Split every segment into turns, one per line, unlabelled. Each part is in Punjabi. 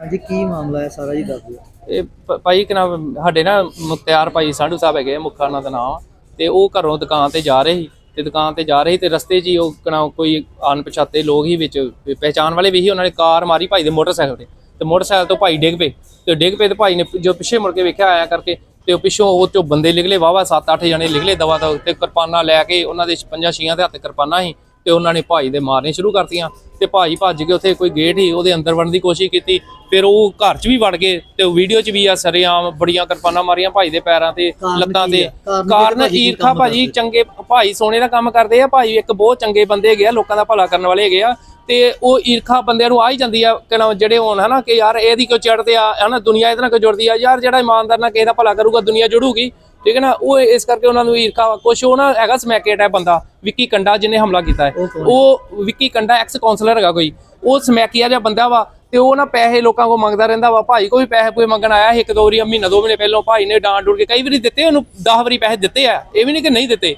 ਹਾਂਜੀ ਕੀ ਮਾਮਲਾ ਹੈ ਸਾਰਾ ਜੀ ਦੱਸ ਦਿਓ।
ਇਹ ਭ- ਭਾਈ ਕਿ ਨਾਮ ਸਾਡੇ ਨਾ ਮੁਖਤਿਆਰ ਭਾਈ ਸਾਧੂ ਸਾਹਿਬ ਹੈਗੇ ਆ, ਮੁੱਖਾ ਉਹਨਾਂ ਦਾ ਨਾਮ। ਤੇ ਉਹ ਘਰੋਂ ਦੁਕਾਨ ਤੇ ਜਾ ਰਹੇ ਸੀ। ਤੇ ਦੁਕਾਨ ਤੇ ਜਾ ਰਹੇ ਸੀ ਤੇ ਰਸਤੇ 'ਚ ਹੀ ਉਹ ਕਿ ਨਾਮ ਕੋਈ ਅਣਪਛਾਤੇ ਲੋਕ ਹੀ ਵਿੱਚ ਪਹਿਚਾਣ ਵਾਲੇ ਵੀ ਸੀ ਉਹਨਾਂ ਨੇ ਕਾਰ ਮਾਰੀ ਭਾਈ ਦੇ ਮੋਟਰਸਾਈਕਲ ਤੇ। ਤੇ ਮੋਟਰਸਾਈਕਲ ਤੋਂ ਭਾਈ ਡਿੱਗ ਪਏ। ਤੇ ਡਿੱਗ ਪਏ ਤੇ ਭਾਈ ਨੇ ਜੋ ਪਿੱਛੇ ਮੁੜ ਕੇ ਵੇਖਿਆ ਆਇਆ ਕਰਕੇ ਤੇ ਉਹ ਪਿੱਛੋਂ ਉਹ ਚੋਂ ਬੰਦੇ ਨਿਕਲੇ ਵਾਵਾ 7-8 ਜਣੇ ਨਿਕਲੇ ਦਵਾ ਦਾ ਤੇ ਕਿਰਪਾਨਾਂ ਲੈ ਕੇ ਉਹਨਾਂ ਦੇ ਪੰਜਾਂ ਛੀਆਂ ਦੇ ਹੱਥ ਕਿਰਪਾਨਾਂ ਸੀ। ਤੇ ਉਹਨਾਂ ਨੇ ਭਾਈ ਦੇ ਮਾਰਨੇ ਸ਼ੁਰੂ ਕਰਤੀਆਂ ਤੇ ਭਾਈ ਭੱਜ ਕੇ ਉੱਥੇ ਕੋਈ ਗੇਟ ਹੀ ਉਹਦੇ ਅੰਦਰ ਵੜਨ ਦੀ ਕੋਸ਼ਿਸ਼ ਕੀਤੀ ਫਿਰ ਉਹ ਘਰ 'ਚ ਵੀ ਵੜ ਗਏ ਤੇ ਉਹ ਵੀਡੀਓ 'ਚ ਵੀ ਆ ਸਰੇਆਮ ਬੜੀਆਂ ਕਿਰਪਾਨਾਂ ਮਾਰੀਆਂ ਭਾਈ ਦੇ ਪੈਰਾਂ ਤੇ ਲੱਤਾਂ ਤੇ?
ਕਾਰਨ
ਈਰਖਾ ਭਾਜੀ? ਚੰਗੇ ਭਾਈ ਸੋਨੇ ਦਾ ਕੰਮ ਕਰਦੇ ਆ ਭਾਈ ਇੱਕ ਬਹੁਤ ਚੰਗੇ ਬੰਦੇ ਹੈਗੇ ਆ ਲੋਕਾਂ ਦਾ ਭਲਾ ਕਰਨ ਵਾਲੇ ਹੈਗੇ ਆ ਤੇ ਉਹ ਈਰਖਾ ਬੰਦਿਆਂ ਨੂੰ ਆ ਹੀ ਜਾਂਦੀ ਆ ਕਿ ਨਾ ਜਿਹੜੇ ਹੋਣ ਹਨਾ ਕਿ ਯਾਰ ਇਹਦੀ ਕਿਉਂ ਚੜਦੇ ਆ ਹਨਾ ਦੁਨੀਆ ਇਹਦੇ ਨਾਲ ਕਿਉਂ ਜੁੜਦੀ ਆ ਯਾਰ ਜਿਹੜਾ ਇਮਾਨਦਾਰ ਨਾਲ ਕਿਸੇ ਦਾ ਭਲਾ ਕਰੂਗਾ ਦੁਨੀਆ ਜੁੜੂਗੀ ਠੀਕ ਹੈ ਨਾ? ਉਹ ਇਸ ਕਰਕੇ ਉਹਨਾਂ ਨੂੰ ਈਰਖਾ ਕੁਛ ਉਹ ਨਾ ਹੈਗਾ ਸਮੈਕੇਟ ਹੈ ਬੰਦਾ ਵਿੱਕੀ ਕੰਡਾ ਜਿਹਨੇ ਹਮਲਾ ਕੀਤਾ ਹੈ।
ਉਹ
ਵਿੱਕੀ ਕੰਡਾ ਐਕਸ ਕਾਉਂਸਲਰ ਹੈਗਾ ਕੋਈ। ਉਹ ਸਮੈਕੀਆ ਜਿਹਾ ਬੰਦਾ ਵਾ ਤੇ ਉਹ ਨਾ ਪੈਸੇ ਲੋਕਾਂ ਕੋਲ ਮੰਗਦਾ ਰਹਿੰਦਾ ਵਾ। ਭਾਈ ਕੋਈ ਪੈਸੇ ਕੋਈ ਮੰਗਣ ਆਇਆ ਇੱਕ ਦੋ ਵਾਰੀ ਮਹੀਨਾ ਦੋ ਮਹੀਨੇ ਪਹਿਲਾਂ ਭਾਈ ਨੇ ਡਾਂਟ ਡੂਟ ਕੇ ਕਈ ਵਾਰੀ ਦਿੱਤੇ ਉਹਨੂੰ 10 ਵਾਰੀ ਪੈਸੇ ਦਿੱਤੇ ਆ। ਇਹ ਵੀ ਨਹੀਂ ਕਿ ਨਹੀਂ ਦਿੱਤੇ।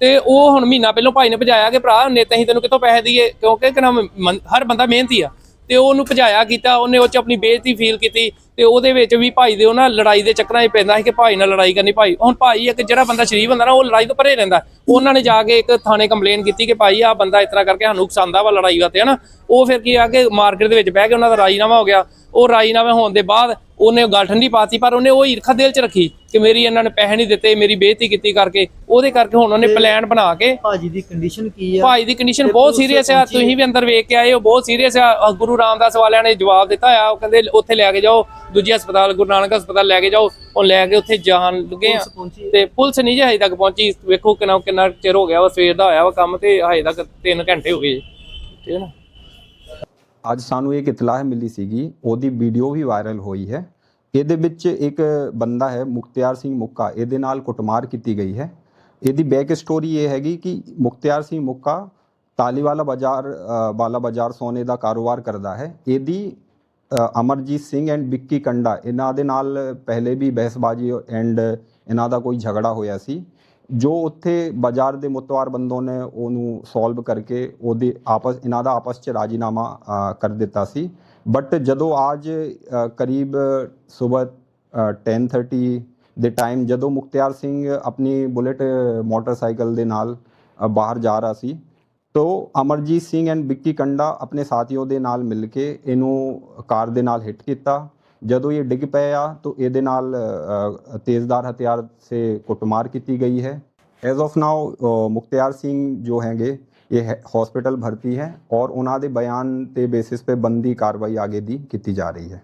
ਤੇ ਉਹ ਹੁਣ ਮਹੀਨਾ ਪਹਿਲਾਂ ਭਾਈ ਨੇ ਭਜਾਇਆ ਕਿ ਭਰਾ ਨੇ ਤਹੀਂ ਤੈਨੂੰ ਕਿੱਥੋਂ ਪੈਸੇ ਦਈਏ? ਕਿਉਂਕਿ ਕਿ ਨਾ ਹਰ ਬੰਦਾ ਮਿਹਨਤੀ ਆ। ਤੇ ਉਹਨੂੰ ਭਜਾਇਆ ਕੀਤਾ, ਉਹਨੇ ਉਹ ਚ ਆਪਣੀ ਬੇਇੱਜ਼ਤੀ ਫੀਲ ਕੀਤੀ ਤੇ ਉਹਦੇ ਵਿੱਚ ਵੀ ਭਾਈ ਦੇ ਉਹ ਨਾ ਲੜਾਈ ਦੇ ਚੱਕਰਾਂ 'ਚ ਪੈਂਦਾ ਸੀ ਕਿ ਭਾਈ ਨਾਲ ਲੜਾਈ ਕਰਨੀ, ਭਾਈ, ਹੁਣ ਭਾਈ ਇੱਕ ਜਿਹੜਾ ਬੰਦਾ ਸ਼ਰੀਫ ਹੁੰਦਾ ਨਾ, ਉਹ ਲੜਾਈ ਤੋਂ ਪਰੇ ਰਹਿੰਦਾ। ਉਹਨਾਂ ਨੇ ਜਾ ਕੇ ਇੱਕ ਥਾਣੇ ਕੰਪਲੇਨ ਕੀਤੀ ਕਿ ਭਾਈ ਆਹ ਬੰਦਾ ਇਸ ਤਰ੍ਹਾਂ ਕਰਕੇ ਸਾਨੂੰ ਉਕਸਾਉਂਦਾ ਵਾ ਲੜਾਈ ਵਾਸਤੇ, ਹਨਾ? ਉਹ ਫਿਰ ਕੀ ਆ ਕੇ ਮਾਰਕੀਟ ਦੇ ਵਿੱਚ ਬਹਿ ਕੇ ਉਹਨਾਂ ਦਾ ਰਾਜੀਨਾਮਾ ਹੋ ਗਿਆ। ਉਹ ਰਾਜੀਨਾਮਾ ਹੋਣ ਦੇ ਬਾਅਦ ਉਹਨੇ ਗੱਲ ਠੰਡੀ ਪਾਤੀ, ਪਰ ਉਹਨੇ ਉਹ ਈਰਖਾ ਦਿਲ 'ਚ ਰੱਖੀ। ਕਿ ਮੇਰੀ ਇਹਨਾਂ ਨੇ ਪੈਸੇ ਨਹੀਂ ਦਿੱਤੇ ਮੇਰੀ ਬੇਇੱਜ਼ਤੀ ਕੀਤੀ ਕਰਕੇ ਉਹਦੇ ਕਰਕੇ ਹੁਣ ਉਹਨੇ ਪਲਾਨ ਬਣਾ ਕੇ
ਭਾਜੀ ਦੀ ਕੰਡੀਸ਼ਨ ਕੀ ਆ?
ਭਾਈ ਦੀ ਕੰਡੀਸ਼ਨ ਬਹੁਤ ਸੀਰੀਅਸ ਆ ਤੁਸੀਂ ਵੀ ਅੰਦਰ ਵੇਖ ਕੇ ਆਏ ਹੋ ਬਹੁਤ ਸੀਰੀਅਸ ਆ। ਗੁਰੂ ਰਾਮਦਾਸ ਵਾਲਿਆਂ ਨੇ ਜਵਾਬ ਦਿੱਤਾ ਆ ਉਹ ਕਹਿੰਦੇ ਉੱਥੇ ਲੈ ਕੇ ਜਾਓ ਦੂਜੀ ਹਸਪਤਾਲ ਗੁਰੂ ਨਾਨਕ ਹਸਪਤਾਲ ਲੈ ਕੇ ਜਾਓ ਉਹ ਲੈ ਕੇ ਉੱਥੇ ਜਾਣ ਲੱਗੇ ਆ। ਤੇ ਪੁਲਿਸ ਨਹੀਂ ਜੇ ਹਜੇ ਤੱਕ ਪਹੁੰਚੀ ਵੇਖੋ ਕਿੰਨਾ ਕਿੰਨਾ ਚਿਰ ਹੋ ਗਿਆ ਵਾ ਸਵੇਰ ਦਾ ਹੋਇਆ ਵਾ ਕੰਮ ਤੇ ਹਜੇ ਤੱਕ 3 ਘੰਟੇ ਹੋ ਗਏ ਠੀਕ ਹੈ ਨਾ?
ਅੱਜ ਸਾਨੂੰ ਇੱਕ ਇਤਲਾਹ ਮਿਲੀ ਸੀਗੀ ਉਹਦੀ ਵੀਡੀਓ ਵੀ ਵਾਇਰਲ ਹੋਈ ਹੈ। ਇਹਦੇ ਵਿੱਚ ਇੱਕ ਬੰਦਾ ਹੈ ਮੁਖਤਿਆਰ ਸਿੰਘ ਮੁੱਕਾ ਇਹਦੇ ਨਾਲ ਕੁੱਟਮਾਰ ਕੀਤੀ ਗਈ ਹੈ। ਇਹਦੀ ਬੈਕ ਸਟੋਰੀ ਇਹ ਹੈਗੀ ਕਿ ਮੁਖਤਿਆਰ ਸਿੰਘ ਮੁੱਕਾ ਤਾਲੀਵਾਲਾ ਬਾਜ਼ਾਰ ਅ, ਵਾਲਾ ਬਾਜ਼ਾਰ ਸੋਨੇ ਦਾ ਕਾਰੋਬਾਰ ਕਰਦਾ ਹੈ। ਇਹਦੀ ਅਮਰਜੀਤ ਸਿੰਘ ਐਂਡ ਵਿੱਕੀ ਕੰਡਾ ਇਹਨਾਂ ਦੇ ਨਾਲ ਪਹਿਲੇ ਵੀ ਬਹਿਸਬਾਜ਼ੀ ਐਂਡ ਇਹਨਾਂ ਦਾ ਕੋਈ ਝਗੜਾ ਹੋਇਆ ਸੀ। ਜੋ ਉੱਥੇ ਬਾਜ਼ਾਰ ਦੇ ਮੁਤਵਾਰ ਬੰਦੋਂ ਨੇ ਉਹਨੂੰ ਸੋਲਵ ਕਰਕੇ ਉਹਦੇ ਆਪਸ ਇਹਨਾਂ ਦਾ ਆਪਸ 'ਚ ਰਾਜੀਨਾਮਾ ਕਰ ਦਿੱਤਾ ਸੀ। ਬਟ ਜਦੋਂ ਅੱਜ ਅ, ਕਰੀਬ ਸਵੇਰ 10:30 ਦੇ ਟਾਈਮ ਜਦੋਂ ਮੁਖਤਿਆਰ ਸਿੰਘ ਆਪਣੀ ਬੁਲੇਟ ਮੋਟਰਸਾਈਕਲ ਦੇ ਨਾਲ ਬਾਹਰ ਜਾ ਰਿਹਾ ਸੀ ਤੋ ਅਮਰਜੀਤ ਸਿੰਘ ਐਂਡ ਵਿੱਕੀ ਕੰਡਾ ਆਪਣੇ ਸਾਥੀਓ ਦੇ ਨਾਲ ਮਿਲ ਕੇ ਇਹਨੂੰ ਕਾਰ ਦੇ ਨਾਲ ਹਿੱਟ ਕੀਤਾ। ਜਦੋਂ ਇਹ ਡਿੱਗ ਪਿਆ ਤਾਂ ਇਹਦੇ ਨਾਲ ਤੇਜ਼ਦਾਰ ਹਥਿਆਰ ਸੇ ਕੁੱਟਮਾਰ ਕੀਤੀ ਗਈ ਹੈ। As of now Mukhtiar Singh ਜੋ ਹੈਗੇ, ਇਹ ਹਸਪੀਟਲ ਭਰਤੀ ਹੈ ਔਰ ਉਹਨਾਂ ਦੇ ਬਿਆਨ ਤੇ ਬੇਸਿਸ ਤੇ ਬੰਦੀ ਕਾਰਵਾਈ ਆਗੇ ਦੀ ਕੀਤੀ ਜਾ ਰਹੀ ਹੈ।